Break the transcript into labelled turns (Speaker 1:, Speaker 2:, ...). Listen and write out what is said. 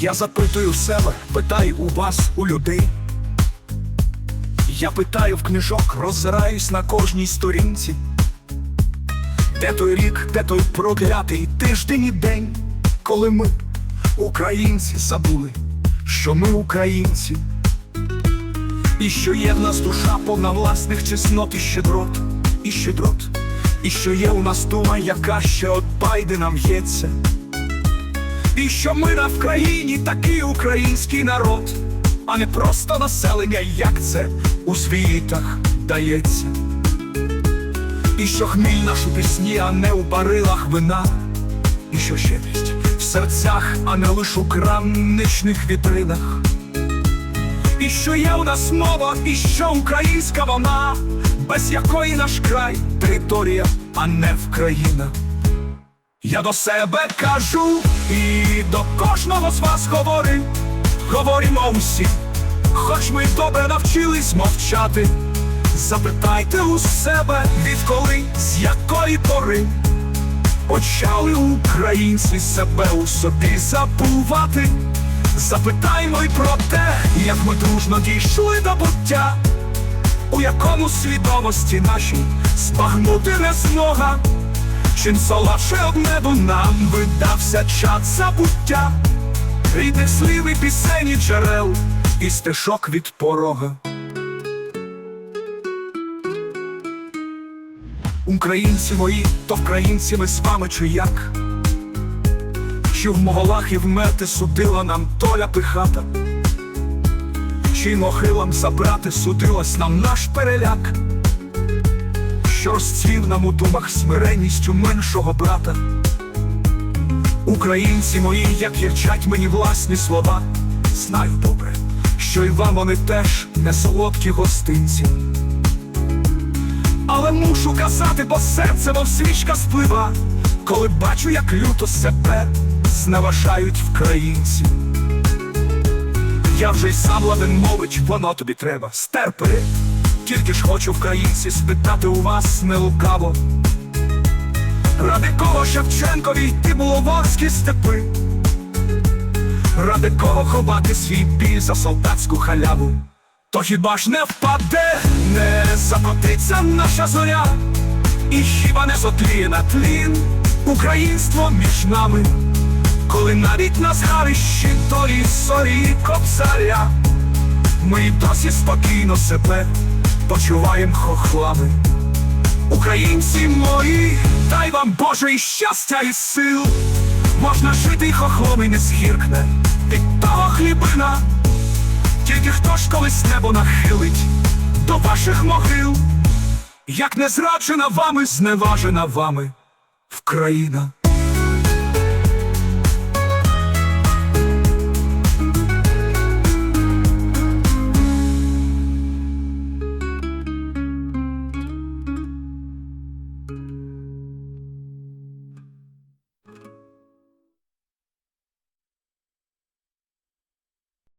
Speaker 1: Я запитую в себе, питаю у вас, у людей. Я питаю в книжок, роззираюсь на кожній сторінці. Де той рік, де той проклятий тиждень і день, коли ми, українці, забули, що ми українці, і що є в нас душа повна власних чеснот і щедрот, і щедрот, і що є у нас дума, яка ще от Байдена в'ється. І що ми на в країні такий український народ, а не просто населення, як це у світах дається. І що хміль наш у пісні, а не у барилах вина, і що щедрість в серцях, а не лиш у крамничних вітринах. І що є у нас мова, і що українська вона, без якої наш край територія, а не Вкраїна. Я до себе кажу і до кожного з вас говорю, говоримо усі, хоч ми добре навчились мовчати. Запитайте у себе, відколи, з якої пори почали українці себе у собі забувати. Запитаймо й про те, як ми дружно дійшли до буття, у якому свідомості нашій збагнути не змога. Чим солодше од небу нам видався час забуття, рідних слів і пісень і джерел, і стежок від порога. Українці мої, то вкраїнці ми з вами чи як? Чи в моголах і в мети судила нам доля пихата? Чи могилам забрати судилась нам наш переляк? Що розцвів нам у думах смиренністю меншого брата? Українці мої, як ярчать мені власні слова, знаю добре, що і вам вони теж не солодкі гостинці. Але мушу казати, бо серце мов свічка сплива, коли бачу, як люто себе зневажають вкраїнці. Я вже й сам ладен мович, воно тобі треба, стерпи. Тільки ж хочу вкраїнці спитати у вас не лукаво. Ради кого Шевченкові йти було ворські степи, ради кого ховати свій біль за солдатську халяву. То хіба ж не впаде, не закотиться наша зоря, і хіба не зотліє на тлін українство між нами, коли навіть на згарищі тої сорі кобзаря, ми досі спокійно себе почуваєм хохлами. Українці мої, дай вам Боже і щастя і сил, можна жити хохлом і не згіркне від того хлібина. Тільки хто ж колись небо нахилить до ваших могил, як не зраджена вами, зневажена вами Вкраїна.